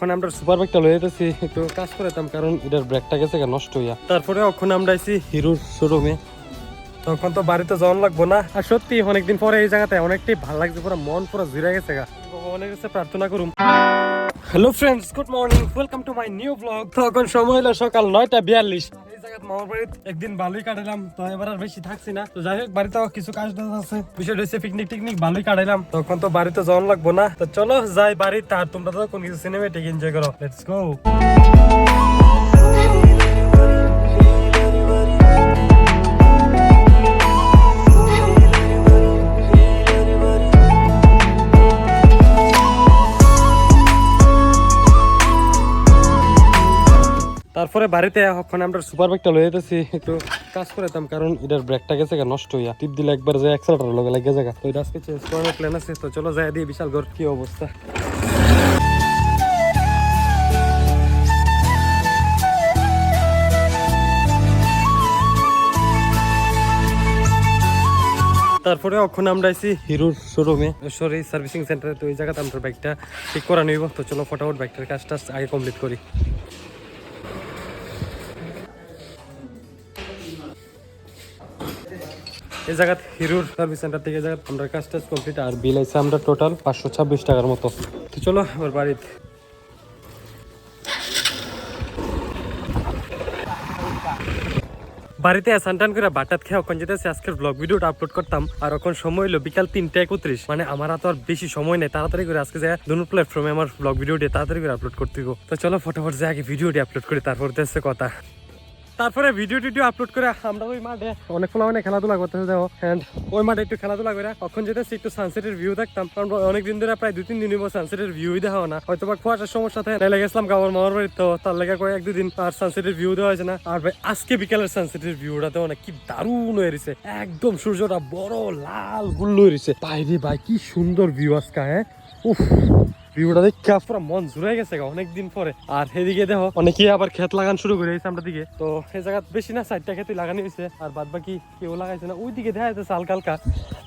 এখন আমরা সুপার লয়ে যেতেছি একটু কাজ করে কারণ এটার ব্রেকটা গেছে নষ্ট হইয়া। তারপরে আমরা হিরোর শোরুমে তখন তো বাড়িতে যাওয়ান লাগবো না। আর সত্যি, অনেকদিন পরে এই জায়গাতে অনেকটাই ভালো লাগছে, পুরো মন পুরো জিরা গেছে গা। ভগবানের কাছে প্রার্থনা করুম। Hello friends good morning welcome to my new blog তখন সময় হলো সকাল নয়টা বিয়াল্লিশ। একদিন কাটালাম তো এবার আর বেশি থাকছি না। যাই হোক, বাড়িতেও কিছু কাজ আছে। পিকনিক টিকনিক তখন তো বাড়িতে যাওয়ান লাগবো না। চলো যাই আর তোমরা তো কোন কিছু সিনেমেটিক এনজয় করো। লেটস গো তারপরে বাড়িতে এখন আমরা সুপার বাইকটা লয়ে যেতেছি একটু কাজ করে যেতাম কারণ এটার ব্রেকটা গেছে নষ্ট হইয়া। টিপ দিলে একবার যে অ্যাক্সেলেটার লগে লাগে জায়গা তো এটা আজকে চেঞ্জ করানোর প্ল্যান আছে, তো চলো যাই দিয়ে বিশাল ঘর, কি অবস্থা। তারপরে এখন আমরা আইছি হিরোর শোরুমে সরি সার্ভিসিং সেন্টারে তো ওই জায়গাতে আমরা বাইকটা ঠিক করা নিব। তো চলো ফটাফট বাইকটার কাজটা আগে কমপ্লিট করি। এই জায়গা হিরোর সার্ভিস সেন্টার থেকে জায়গা আমরা কাজ টাজ কমপ্লিট আর বিল আছে আমরা টোটাল পাঁচশো ছাব্বিশ টাকার মতো। তো চলো, এবার বাড়িতে। বাড়িতে সানটান করে বাটাত খেয়ে ওখান যেতেছে, আজকের ব্লগ ভিডিওটা আপলোড করতাম, আর এখন সময় হলো বিকাল তিনটা একত্রিশ। মানে আমার তো আর বেশি সময় নেই, তাড়াতাড়ি করে আজকে যায় দুনো প্ল্যাটফর্মে আমার ব্লগ ভিডিওটি তাড়াতাড়ি করে আপলোড করতে তো চলো, ফটোফট যায় আগে ভিডিওটি আপলোড করি, তারপর দেখছে কথা। তারপরে ভিডিও টিডিও আপলোড করে আমরা ওই মাঠে অনেক ফোলা অনেক খেলাধুলা করতেছে, দেখো অ্যান্ড ওই মাঠে একটু খেলাধুলা করে। কখন যেতেছি একটু সানসেটের ভিউ দেখতাম, কারণ অনেক দিন ধরে প্রায় দুই তিন দিন সানসেটের ভিউই দেখা হয় না। হয়তো বা কুয়াশার সমস্যা থাকে নাইলে গেছিলাম গাওয়ার মামার বাড়ি তো তার লেগে কয়েক এক দুদিন আর সানসেটের ভিউ দেওয়া হয়েছে না। আর ভাই, আজকে বিকালের সানসেটের ভিউটা তো অনেক কি দারুণ হয়ে রয়েছে একদম সূর্যটা বড় লাল গুল্লো হয়ে রয়েছে বাইরে ভাই, কি সুন্দর ভিউ আজকে হ্যাঁ? উফ! ভিউটা দেখে পুরো মন জুড়ে গেছে অনেক দিন পরে। আর এদিকে দেখো অনেকে আবার ক্ষেত লাগান শুরু করে আমরা দিকে। তো এই জায়গা বেশি না, চারটা ক্ষেতই লাগানো হয়েছে। আর বাদ বাকি কেউ লাগাইছে না ওই দিকে দেখা যাচ্ছে হালকা হালকা।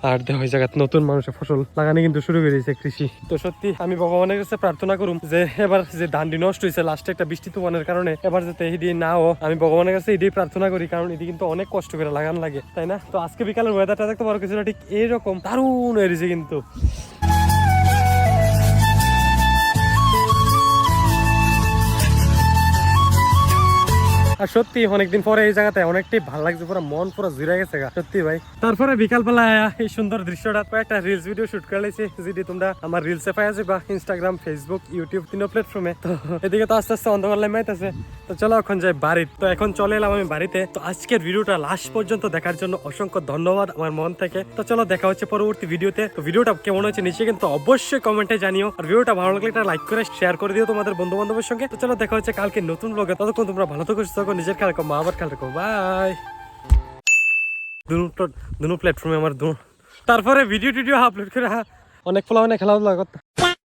আর দেখো, এই জায়গায় নতুন মানুষের ফসল লাগানো কিন্তু শুরু করে দিয়েছে কৃষি। তো সত্যি, আমি ভগবানের কাছে প্রার্থনা করুম যে, এবার যে ধানটি নষ্ট হয়েছে লাস্টে একটা বৃষ্টি তুফানের কারণে, এবার যাতে এটি না ও আমি ভগবানের কাছে এটাই প্রার্থনা করি, কারণ এটি কিন্তু অনেক কষ্ট করে লাগান লাগে, তাই না? তো আজকে বিকালের ওয়েদারটা দেখতে পারো, কিছুটা ঠিক এইরকম দারুণ হয়ে রয়েছে কিন্তু। আর সত্যি অনেকদিন পরে এই জায়গাতে অনেকটাই ভালো লাগছে, পুরো মন পুরো জুড়ে গেছে গা, সত্যি ভাই। তারপরে বিকালবেলা আয়া এই সুন্দর দৃশ্যটা একটা রিলস ভিডিও শুট করে লাইছি যেটি তোমরা আমার রিলসে পাই যাবে ইনস্টাগ্রাম ফেসবুক ইউটিউব তিনো প্ল্যাটফর্মে তো এদিকে তো আস্তে আস্তে অন্ধকার লাইমাইতেছে তো চলো এখন যাই বাড়ি তো এখন চলে এলাম আমি বাড়িতে। তো আজকের ভিডিওটা লাস্ট পর্যন্ত দেখার জন্য অসংখ্য ধন্যবাদ আমার মন থেকে। তো চলো দেখা হচ্ছে পরবর্তী ভিডিওতে। তো ভিডিওটা কেমন হচ্ছে নিচে কিন্তু অবশ্যই কমেন্টে জানিও। আর ভিডিওটা ভালো লাগলে একটা লাইক করে শেয়ার করে দিও তোমাদের বন্ধু বান্ধবের সঙ্গে। তো চলো দেখা হচ্ছে কালকে নতুন ব্লগে ততক্ষণ তোমরা ভালো থাকো সুস্থ থাকো নিজের খেয়াল রাখো মা আবার খেয়াল রাখো। বাই দুটো প্ল্যাটফর্মে আমার দু তারপরে ভিডিও টিডিও আপলোড করে হ্যাঁ, অনেক ফলা অনেক খেলাধুলা করতে।